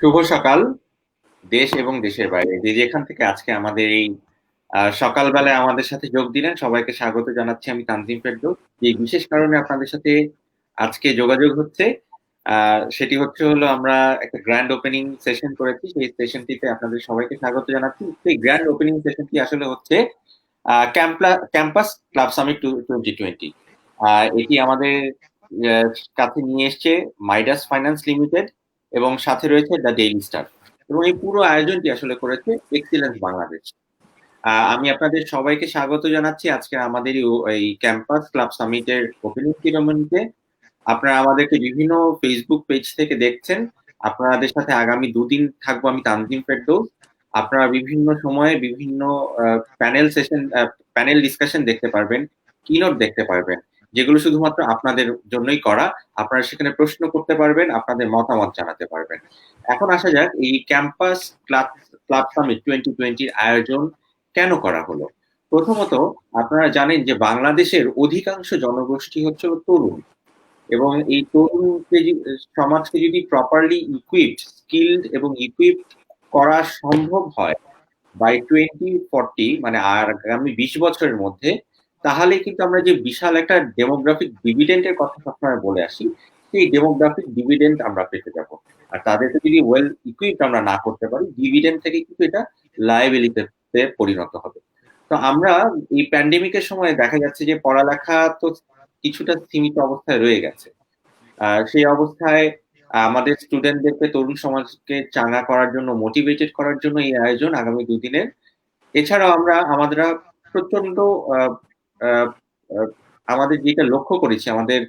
শুভ সকাল, দেশ এবং দেশের বাইরে। যে যেখান থেকে আজকে আমাদের এই সকালবেলায় আমাদের সাথে যোগ দিলেন, সবাইকে স্বাগত জানাচ্ছি আমি তানজিম ফেরদৌস। যে বিশেষ কারণে আপনাদের সাথে আজকে যোগাযোগ হচ্ছে সেটি হচ্ছে হলো আমরা একটা গ্র্যান্ড ওপেনিং সেশন করেছি। সেই সেশনটিতে আপনাদের সবাইকে স্বাগত জানাচ্ছি। সেই গ্র্যান্ড ওপেনিং সেশনটি আসলে হচ্ছে campus club summit twenty twenty এটি আমাদের কাছে নিয়ে এসছে মাইডাস ফাইন্যান্স লিমিটেড। এবং সাথে রয়েছে দ্য ডেইলি স্টার এবং এই পুরো আয়োজনটি আসলে করেছে এক্সিলেন্স বাংলাদেশ আমি আপনাদের সবাইকে স্বাগত জানাচ্ছি আজকে আমাদের এই ক্যাম্পাস ক্লাব সামিটের ওপেনিং সিরেমনিতে আপনারা আমাদেরকে বিভিন্ন ফেসবুক পেজ থেকে দেখছেন। আপনাদের সাথে আগামী দুদিন থাকব আমি তানজিম ফেরদৌস। আপনারা বিভিন্ন সময়ে বিভিন্ন প্যানেল সেশন প্যানেল ডিসকাশন দেখতে পারবেন কিনোট দেখতে পারবেন। যেগুলো শুধুমাত্র আপনাদের জন্যই করা, আপনারা সেখানে প্রশ্ন করতে পারবেন, আপনাদের মতামত জানাতে পারবেন। এখন আসা যাক, এই campus club club summit twenty টোয়েন্টির আয়োজন কেন করা হলো? প্রথমত, আপনারা জানেন যে বাংলাদেশের অধিকাংশ জনগোষ্ঠী হচ্ছে তরুণ এবং এই তরুণ সমাজকে যদি প্রপারলি ইকুইপড স্কিল্ড এবং ইকুইপড করা সম্ভব হয় বাই টোয়েন্টি ফর্টি মানে আগামী বিশ বছরের মধ্যে তাহলে কিন্তু আমরা যে বিশাল একটা ডেমোগ্রাফিক ডিভিডেন্টের কথা সবসময় বলে আসি, সেই ডেমোগ্রাফিক ডিভিডেন্ট আমরা পেতে যাব। আর তাদেরকে যদি ওয়েল ইকুইপড আমরা না করতে পারি ডিভিডেন্ট থেকে কিন্তু এটা লাইবিলিটিতে পরিণত হবে। তো আমরা এই প্যান্ডেমিকের সময় দেখা যাচ্ছে যে পড়ালেখা তো কিছুটা সীমিত অবস্থায় রয়ে গেছে। সেই অবস্থায় আমাদের স্টুডেন্টদেরকে তরুণ সমাজকে চাঙ্গা করার জন্য মোটিভেটেড করার জন্য এই আয়োজন আগামী দুদিনের এছাড়াও আমরা, আমাদের প্রচণ্ড আমাদের যেটা লক্ষ্য করেছি, আমাদের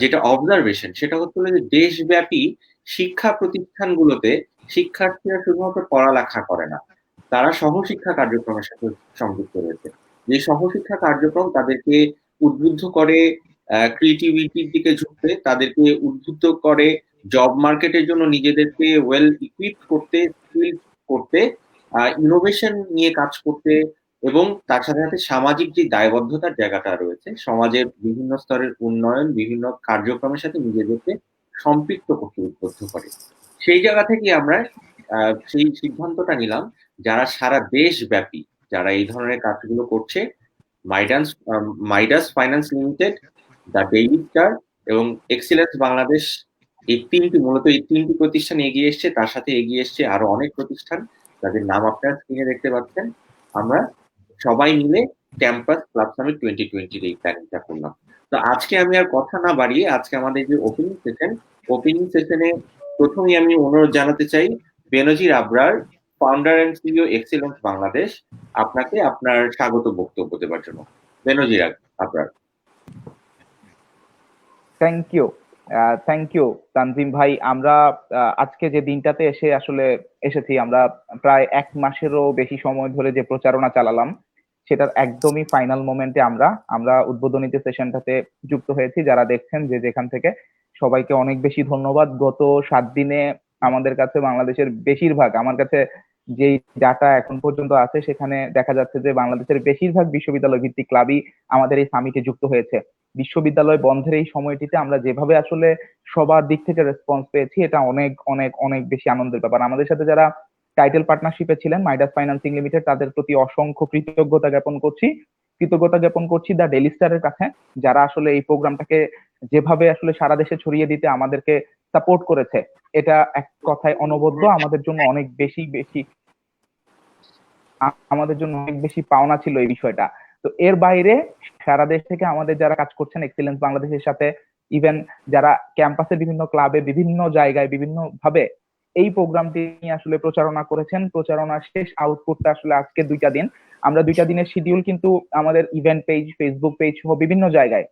যেটা অবজারভেশন সেটা হচ্ছে যে দেশব্যাপী শিক্ষা প্রতিষ্ঠানগুলোতে শিক্ষার্থীরা শুধুমাত্র পড়ালেখা করে না, তারা সহশিক্ষা কার্যক্রমের সাথে সংযুক্ত রয়েছে। যে সহশিক্ষা কার্যক্রম তাদেরকে উদ্বুদ্ধ করে ক্রিয়েটিভিটির দিকে ঝুঁকতে, তাদেরকে উদ্বুদ্ধ করে জব মার্কেটের জন্য নিজেদেরকে ওয়েল ইকুইপ করতে করতে ইনোভেশন নিয়ে কাজ করতে এবং তার সাথে সাথে সামাজিক যে দায়বদ্ধতার জায়গাটা রয়েছে, সমাজের বিভিন্ন স্তরের উন্নয়ন, বিভিন্ন কার্যক্রমের সাথে নিজেদেরকে সম্পৃক্ত করতে উদ্বুদ্ধ করে। সেই জায়গা থেকে আমরা সেই সিদ্ধান্তটা নিলাম যারা সারা দেশব্যাপী, যারা এই ধরনের কাজগুলো করছে মাইডান্স Midas finance limited the Daily Star এবং এক্সিলেন্স বাংলাদেশ, এই তিনটি, মূলত এই তিনটি প্রতিষ্ঠান এগিয়ে এসছে। তার সাথে এগিয়ে এসছে আরও অনেক প্রতিষ্ঠান, যাদের নাম আপনারা স্ক্রিনে দেখতে পাচ্ছেন। আমরা সবাই মিলে ক্যাম্পাস ক্লাব সামিট টোয়েন্টি টোয়েন্টির এই প্ল্যানিংটা করলাম। তো আজকে আমি আর কথা না বাড়িয়ে আজকে আমাদের যে ওপেনিং সেশন ওপেনিং সেশনে প্রথমেই আমি অনুরোধ জানাতে চাই, Benazir Abrar founder and CEO excellence Bangladesh আপনাকে আপনার স্বাগত বক্তব্য দেবার জন্য। Benazir Abrar. Thank you thank you Tanzim ভাই। আমরা আজকে যে দিনটাতে এসে আসলে এসেছি, আমরা প্রায় এক মাসেরও বেশি সময় ধরে যে প্রচারণা চালালাম সেটার একদমই ফাইনাল মোমেন্টে আমরা আমরা উদ্বোধনীতে সেশনটাতে যুক্ত হয়েছি। যারা দেখছেন যে যেখান থেকে, সবাইকে অনেক বেশি ধন্যবাদ। গত সাত দিনে আমাদের কাছে বাংলাদেশের বেশিরভাগ, আমার কাছে যেই ডাটা এখন পর্যন্ত আছে, সেখানে দেখা যাচ্ছে যে বাংলাদেশের বেশিরভাগ বিশ্ববিদ্যালয় ভিত্তিক ক্লাবই আমাদের এই সামিটে যুক্ত হয়েছে। বিশ্ববিদ্যালয় বন্ধের এই সময়টিতে আমরা যেভাবে আসলে সবার দিক থেকে রেসপন্স পেয়েছি, এটা অনেক অনেক অনেক বেশি আনন্দের ব্যাপার। আমাদের সাথে যারা টাইটেল পার্টনারশিপে ছিলেন মাইডাস ফাইন্যান্সিং লিমিটেড। তাদের প্রতি অসংখ্য কৃতজ্ঞতা জ্ঞাপন করছি। কৃতজ্ঞতা জ্ঞাপন করছি দ্য ডেলি স্টারের কাছে, যারা আসলে এই প্রোগ্রামটাকে যেভাবে আসলে সারা দেশে ছড়িয়ে দিতে আমাদেরকে সাপোর্ট করেছে। এটা এক কথায় অনবদ্য। আমাদের জন্য অনেক বেশি বেশি, আমাদের জন্য অনেক বেশি পাওনা ছিল এই বিষয়টা। তো এর বাইরে সারা দেশ থেকে আমাদের যারা কাজ করছেন এক্সিলেন্স বাংলাদেশের সাথে ইভেন যারা ক্যাম্পাসে বিভিন্ন ক্লাবে বিভিন্ন জায়গায় বিভিন্ন ভাবে এই প্রোগ্রামটি নিয়ে আসলে প্রচারণা করেছেন। প্রচারণা শেষ আউটপুটটা আসলে আজকে দুইটা দিন। আমরা দুইটা দিনের শিডিউল কিন্তু আমাদের ইভেন্ট পেজ ফেসবুক পেজ সহ বিভিন্ন জায়গায়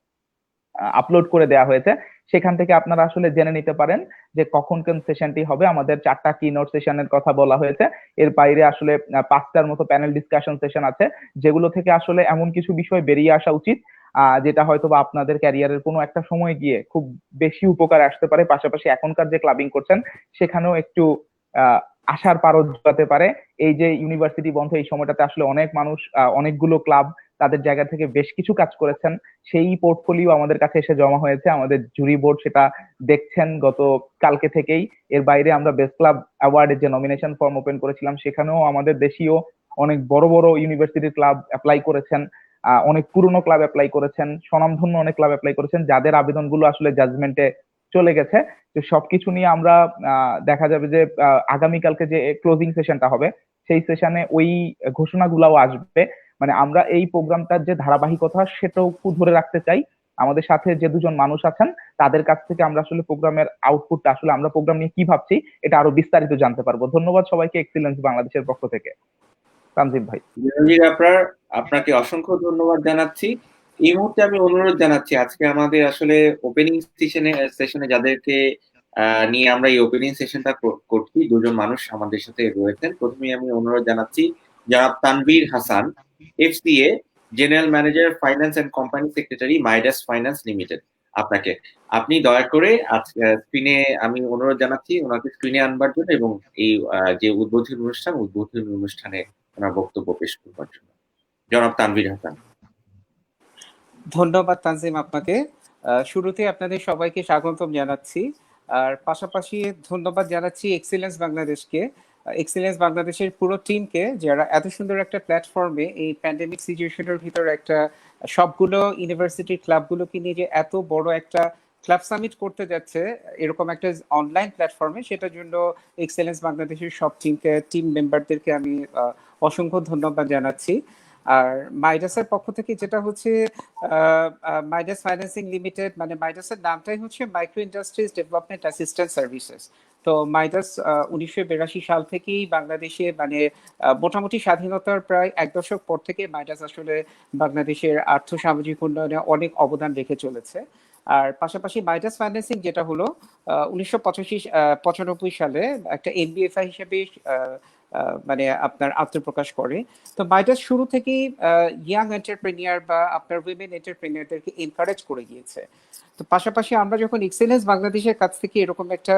আপলোড করে দেওয়া হয়েছে। সেখান থেকে আপনারা আসলে জেনে নিতে পারেন যে কখন কোন সেশনটি হবে। আমাদের চারটা কি নোট সেশনের কথা বলা হয়েছে। এর বাইরে আসলে পাঁচটার মতো প্যানেল ডিসকাশন সেশন আছে, যেগুলো থেকে আসলে এমন কিছু বিষয় বেরিয়ে আসা উচিত যেটা হয়তো বা আপনাদের ক্যারিয়ারের কোনো একটা সময় গিয়ে খুব বেশি উপকার আসতে পারে। পাশাপাশি এখনকার যে ক্লাবিং করছেন, সেখানেও একটু আশার পারদ জোগাতে পারে। এই যে ইউনিভার্সিটি বন্ধ, এই সময়টাতে আসলে অনেক মানুষ অনেকগুলো ক্লাব তাদের জায়গা থেকে বেশ কিছু কাজ করেছেন। সেই পোর্টফোলিও আমাদের কাছে এসে জমা হয়েছে। আমাদের জুরি বোর্ড সেটা দেখছেন গত কালকে থেকেই। এর বাইরে আমরা বেস্ট ক্লাব অ্যাওয়ার্ডের যে নমিনেশন ফর্ম ওপেন করেছিলাম, সেখানেও আমাদের দেশীয় অনেক বড় বড় ইউনিভার্সিটির ক্লাব অ্যাপ্লাই করেছেন। অনেক পুরনো ক্লাব অ্যাপ্লাই করেছেন, স্বনামধন্য অনেক ক্লাব অ্যাপ্লাই করেছেন, যাদের আবেদনগুলো আসলে জাজমেন্টে চলে গেছে। তো সবকিছু নিয়ে আমরা দেখা যাবে যে আগামীকালকে যে ক্লোজিং সেশনটা হবে, সেই সেশনে ওই ঘোষণাগুলাও আসবে। মানে আমরা এই প্রোগ্রামটার যে ধারাবাহিকতা, সেটাও ধরে রাখতে চাই। আমাদের সাথে যে দুজন মানুষ আছেন, তাদের কাছ থেকে আমরা আসলে প্রোগ্রামের আউটপুটটা আসলে আমরা প্রোগ্রাম নিয়ে কি ভাবছি, এটা আরও বিস্তারিত জানতে পারব। ধন্যবাদ সবাইকে এক্সিলেন্স বাংলাদেশের পক্ষ থেকে। তানজিম ভাই। আপনার, আপনাকে অসংখ্য ধন্যবাদ জানাচ্ছি। এই মুহূর্তে আমি অনুরোধ জানাচ্ছি, আজকে আমাদের আসলে ওপেনিং সেশনে সেশনে যাদেরকে নিয়ে আমরা এই ওপেনিং সেশনটা করছি, দুজন মানুষ আমাদের সাথে রয়েছেন। প্রথমে আমি অনুরোধ জানাচ্ছি যারা Tanvir Hasan, FCA general manager finance and company secretary Midas finance limited আপনাকে। আপনি দয়া করে স্ক্রিনে আমি অনুরোধ জানাচ্ছি, ওনাকে স্ক্রিনে আনবার জন্য এবং এই যে উদ্বোধনী অনুষ্ঠান, উদ্বোধনী অনুষ্ঠানে ওনার বক্তব্য পেশ করবার জন্য। জনাব তানভীর হাসান। ধন্যবাদ তানজিম আপনাকে। শুরুতে আপনাদের সবাইকে স্বাগতম জানাচ্ছি। আর পাশাপাশি ধন্যবাদ জানাচ্ছি এক্সিলেন্স বাংলাদেশকে এক্সিলেন্স বাংলাদেশের পুরো টিমকে যারা এত সুন্দর একটা প্ল্যাটফর্মে এই প্যান্ডেমিক সিচুয়েশনের ভিতর একটা সবগুলো ইউনিভার্সিটির ক্লাবগুলোকে নিয়ে যে এত বড় একটা ক্লাব সামিট করতে যাচ্ছে এরকম একটা অনলাইন প্ল্যাটফর্মে সেটার জন্য এক্সেলেন্স বাংলাদেশের সব টিমকে টিম মেম্বারদেরকে আমি আহ, অসংখ্য ধন্যবাদ জানাচ্ছি। আর মাইডাসের পক্ষ থেকে যেটা হচ্ছে মাইডাস ফাইন্যান্সিং লিমিটেড মানে মাইডাসের নামটাই হচ্ছে micro industries development assistant services তো মাইডাস উনিশশো বিরাশি সাল থেকেই বাংলাদেশে মানে মোটামুটি স্বাধীনতার প্রায় এক দশক পর থেকে মাইডাস আসলে বাংলাদেশের আর্থ সামাজিক উন্নয়নে অনেক অবদান রেখে চলেছে। আর পাশাপাশি মাইডাস ফাইন্যান্সিং যেটা হলো উনিশশো পঁচাশি পঁচানব্বই সালে একটা এনবিএফআই হিসেবে মানে আপনার আত্মপ্রকাশ করে। তো মাইডাস শুরু থেকেই ইয়াং এন্টারপ্রেনিয়ার বা আপনার উইমেন এন্টারপ্রেনিয়ারদেরকে এনকারেজ করে গিয়েছে। তো পাশাপাশি আমরা যখন এক্সেলেন্স বাংলাদেশের কাছ থেকে এরকম একটা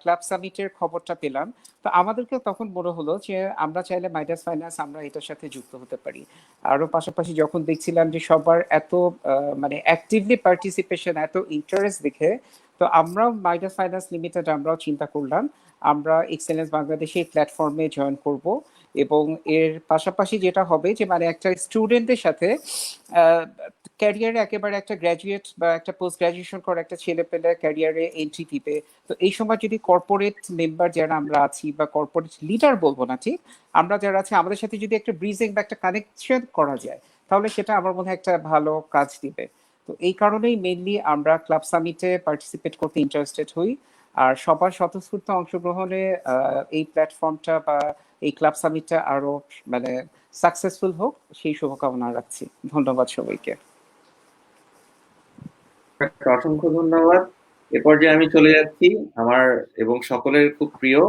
ক্লাব সামিটের খবরটা পেলাম, তো আমাদেরকে তখন মনে হলো যে আমরা চাইলে মাইডাস ফাইন্যান্স আমরা এটার সাথে যুক্ত হতে পারি। আরও পাশাপাশি যখন দেখছিলাম যে সবার এত মানে অ্যাক্টিভলি পার্টিসিপেশন এত ইন্টারেস্ট দেখে তো আমরাও মাইডাস ফাইন্যান্স লিমিটেড আমরাও চিন্তা করলাম, আমরা এক্সেলেন্স বাংলাদেশে প্ল্যাটফর্মে জয়েন করব এবং এর পাশাপাশি যেটা হবে যে মানে একটা স্টুডেন্টদের সাথে ক্যারিয়ারে একেবারে একটা গ্র্যাজুয়েট বা একটা পোস্ট গ্রাজুয়েশন করা একটা ছেলে পেলে ক্যারিয়ারে এন্ট্রি দিবে। তো এই সময় যদি কর্পোরেট মেম্বার যারা আমরা আছি বা কর্পোরেট লিডার বলব না ঠিক, আমরা যারা আছি, আমাদের সাথে যদি একটা ব্রিজিং বা একটা কানেকশন করা যায়, তাহলে সেটা আমার মনে হয় একটা ভালো কাজ দিবে। তো এই কারণেই মেইনলি আমরা ক্লাব সামিটে পার্টিসিপেট করতে ইন্টারেস্টেড হই। আর সবার স্বতঃস্ফূর্ত অংশগ্রহণে এই প্ল্যাটফর্মটা বা এই ক্লাব সামিটটা আরও মানে সাকসেসফুল হোক, সেই শুভকামনা রাখছি। ধন্যবাদ সবাইকে। অসংখ্য ধন্যবাদ। এ পর্যায়ে আমি চলে যাচ্ছি। আমার এবং সকলের খুব প্রিয়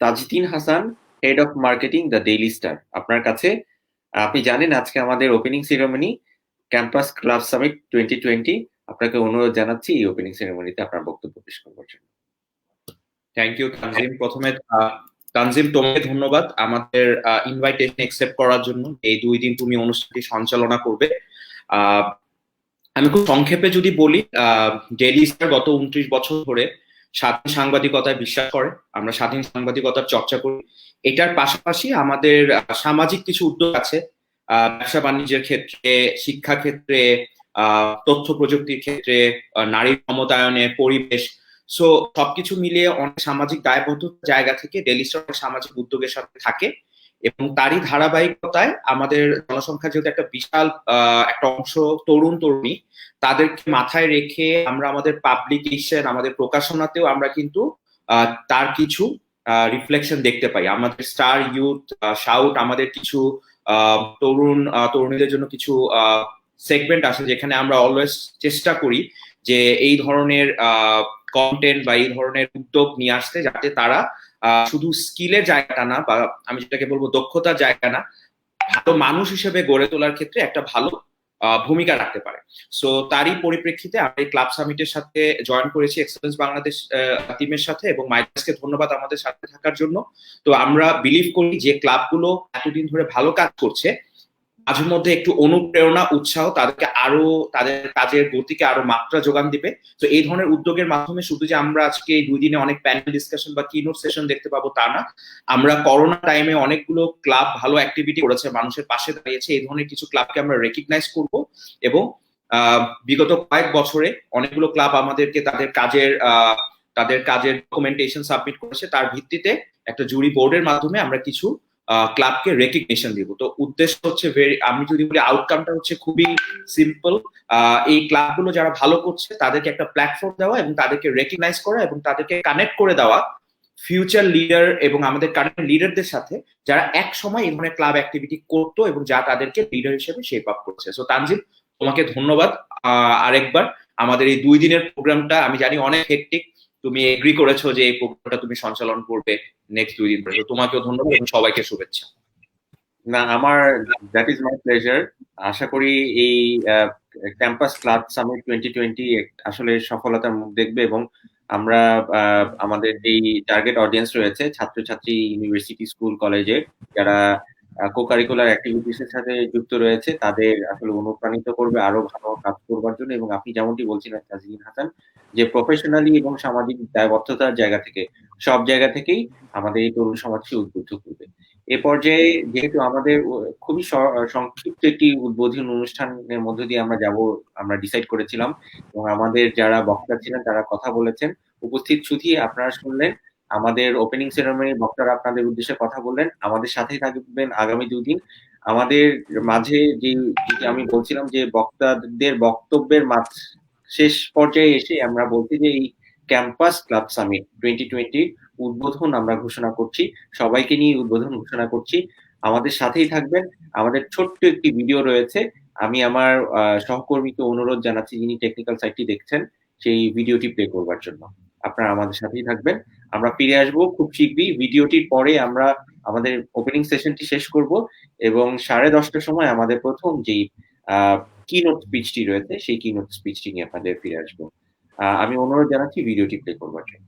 Tajdin Hasan head of marketing the Daily Star আপনার কাছে, আপনি জানেন আজকে আমাদের opening ceremony campus club summit twenty twenty আপনাকে অনুরোধ জানাচ্ছি এই ওপেনিং সেরেমনিতে আপনার বক্তব্য পেশ করবার জন্য। থ্যাংক ইউ তানজিম প্রথমে তানজিম তোমাকে ধন্যবাদ আমাদের ইনভাইটেশন একসেপ্ট করার জন্য এই দুই দিন তুমি অনুষ্ঠানটি সঞ্চালনা করবে। আমি খুব সংক্ষেপে যদি বলি ডেইলি স্টার গত উনত্রিশ বছর ধরে স্বাধীন সাংবাদিকতায় বিশ্বাস করে। আমরা স্বাধীন সাংবাদিকতার চর্চা করি। এটার পাশাপাশি আমাদের সামাজিক কিছু উদ্যোগ আছে। ব্যবসা বাণিজ্যের ক্ষেত্রে শিক্ষা ক্ষেত্রে আহ, তথ্য প্রযুক্তির ক্ষেত্রে নারী ক্ষমতায়নে পরিবেশ। সো সবকিছু মিলিয়ে অনেক সামাজিক দায়বদ্ধ জায়গা থেকে ডেলি সামাজিক উদ্যোগের সাথে থাকে এবং তারই ধারাবাহিকতায় আমাদের জনসংখ্যা যেহেতু একটা বিশাল একটা অংশ তরুণ তরুণী তাদেরকে মাথায় রেখে আমরা আমাদের পাবলিকেশন আমাদের প্রকাশনাতেও আমরা কিন্তু তার কিছু রিফ্লেকশন দেখতে পাই। আমাদের স্টার ইউথ শাউট আমাদের কিছু তরুণ তরুণীদের জন্য কিছু সেগমেন্ট আছে যেখানে আমরা অলওয়েজ চেষ্টা করি যে এই ধরনের কন্টেন্ট বা এই ধরনের উদ্যোগ নিয়ে আসতে যাতে তারা শুধু স্কিলের জায়গাটা না বা আমি যেটাকে বলব দক্ষতার জায়গা না, ভালো মানুষ হিসেবে গড়ে তোলার ক্ষেত্রে একটা ভালো ভূমিকা রাখতে পারে। সো তারই পরিপ্রেক্ষিতে আমরা এই ক্লাব সামিটের সাথে জয়েন করেছি এক্সেলেন্স বাংলাদেশ টিমের সাথে এবং মাইডাসকে ধন্যবাদ আমাদের সাথে থাকার জন্য। তো আমরা বিলিভ করি যে ক্লাবগুলো এতদিন ধরে ভালো কাজ করছে মাঝে মধ্যে একটু অনুপ্রেরণা, উৎসাহ তাদেরকে আরও, তাদের কাজের গতিকে আরও মাত্রা যোগান দিবে। তো এই ধরনের উদ্যোগের মাধ্যমে শুধু যে আমরা আজকে দুই দিনে অনেক প্যানেল ডিসকাশন বা কিনোট সেশন দেখতে পাবো তা না, আমরা করোনা টাইমে অনেকগুলো ক্লাব ভালো অ্যাক্টিভিটি করেছে, মানুষের পাশে দাঁড়িয়েছে, এই ধরনের কিছু ক্লাবকে আমরা রেকগনাইজ করব এবং বিগত কয়েক বছরে অনেকগুলো ক্লাব আমাদেরকে তাদের কাজের তাদের কাজের ডকুমেন্টেশন সাবমিট করেছে। তার ভিত্তিতে একটা জুরি বোর্ডের মাধ্যমে আমরা কিছু ক্লাবকে রেকগনিশন দিব। তো উদ্দেশ্য হচ্ছে ভেরি আমি যদি বলি আউটকামটা হচ্ছে খুবই সিম্পল এই ক্লাবগুলো যারা ভালো করছে, তাদেরকে একটা প্ল্যাটফর্ম দেওয়া এবং তাদেরকে রেকগনাইজ করা এবং তাদেরকে কানেক্ট করে দেওয়া ফিউচার লিডার এবং আমাদের কারেন্ট লিডারদের সাথে যারা এক সময় এই ধরনের ক্লাব অ্যাক্টিভিটি করতো এবং যা তাদেরকে লিডার হিসেবে শেপ আপ করছে। সো তানজিম, তোমাকে ধন্যবাদ। আরেকবার, আমাদের এই দুই দিনের প্রোগ্রামটা আমি জানি অনেক হেকটিক তুমি এগ্রি করেছ যে এই প্রোগ্রামটা তুমি সঞ্চালন করবে নেক্সট দুই দিন পরে। তোমাকেও ধন্যবাদ এবং সবাইকে শুভেচ্ছা। না, আমার দ্যাট ইজ মাই প্লেজার আশা করি এই campus club summit twenty twenty আসলে সফলতার মুখ দেখবে এবং আমরা আমাদের যেই টার্গেট অডিয়েন্স রয়েছে, ছাত্রছাত্রী ইউনিভার্সিটি স্কুল কলেজে যারা কো কারিকুলার অ্যাক্টিভিটিস এর সাথে যুক্ত রয়েছে। তাদের আসলে অনুপ্রাণিত করবে, আরও ভালো কাজ করবার জন্য। এবং আপনি যেমনটি বলছিলেন তাজরিন হাসান, যে প্রফেশনালি এবং সামাজিক দায়বদ্ধতার জায়গা থেকে, সব জায়গা থেকেই আমাদের এই তরুণ সমাজকে উদ্বুদ্ধ করবে। এ পর্যায়ে যেহেতু আমাদের খুবই সংক্ষিপ্ত একটি উদ্বোধন অনুষ্ঠানের মধ্য দিয়ে আমরা যাব, আমরা ডিসাইড করেছিলাম। এবং আমাদের যারা বক্তা ছিলেন, তারা কথা বলেছেন। উপস্থিত শুধু আপনারা শুনলেন। আমাদের ওপেনিং সেরেমনির বক্তারা আপনাদের উদ্দেশ্যে কথা বললেন। আমাদের সাথেই থাকবেন আগামী দুদিন। আমাদের মাঝে যে আমি বলছিলাম যে, বক্তাদের বক্তব্যের মাঝ, শেষ পর্যায়ে এসে আমরা বলছি যে, এই campus club summit twenty twenty উদ্বোধন আমরা ঘোষণা করছি। সবাইকে নিয়ে উদ্বোধন ঘোষণা করছি। আমাদের সাথেই থাকবেন। আমাদের ছোট্ট একটি ভিডিও রয়েছে। আমি আমার সহকর্মীকে অনুরোধ জানাচ্ছি যিনি টেকনিক্যাল সাইটটি দেখছেন, সেই ভিডিওটি প্লে করবার জন্য। আপনারা আমাদের সাথেই থাকবেন। আমরা ফিরে আসব খুব শীঘ্রই। ভিডিওটির পরে আমরা আমাদের ওপেনিং সেশনটি শেষ করব এবং সাড়ে দশটার সময় আমাদের প্রথম যেই কিনোট স্পিচটি রয়েছে, সেই কিনোট স্পিচটি নিয়ে আপনাদের ফিরে আসব। আমি অনুরোধ জানাচ্ছি ভিডিওটি প্লে করবার জন্য।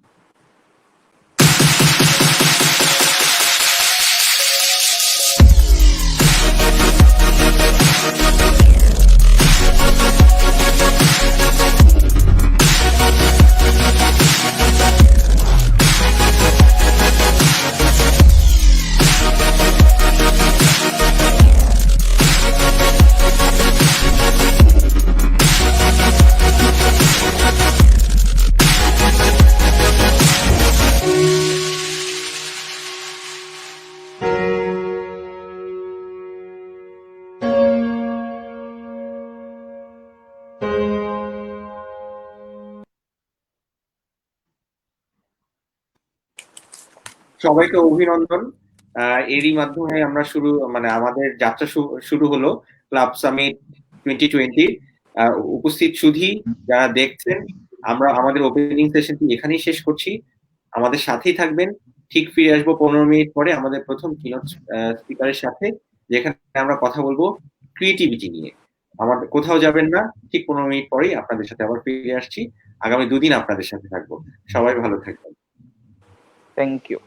সবাইকে অভিনন্দন। এরই মাধ্যমে আমরা শুরু মানে আমাদের যাত্রা শুরু হলো ক্লাব সামিট টোয়েন্টি টোয়েন্টি উপস্থিত সুধী, যারা দেখছেন, আমরা আমাদের ওপেনিং সেশনটি এখানেই শেষ করছি। আমাদের সাথেই থাকবেন। ঠিক ফিরে আসব পনেরো মিনিট পরে আমাদের প্রথম কিনোট স্পিকারের সাথে, যেখানে আমরা কথা বলব ক্রিয়েটিভিটি নিয়ে। আমাদের কোথাও যাবেন না, ঠিক পনেরো মিনিট পরেই আপনাদের সাথে আবার ফিরে আসছি। আগামী দুদিন আপনাদের সাথে থাকব। সবাই ভালো থাকবেন। Thank you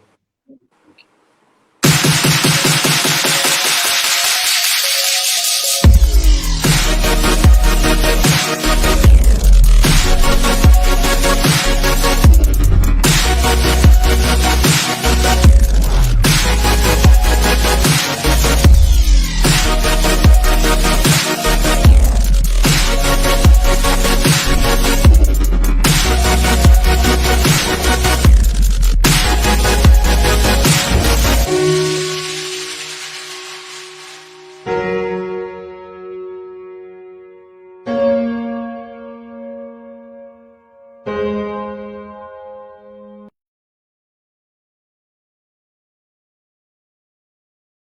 Thank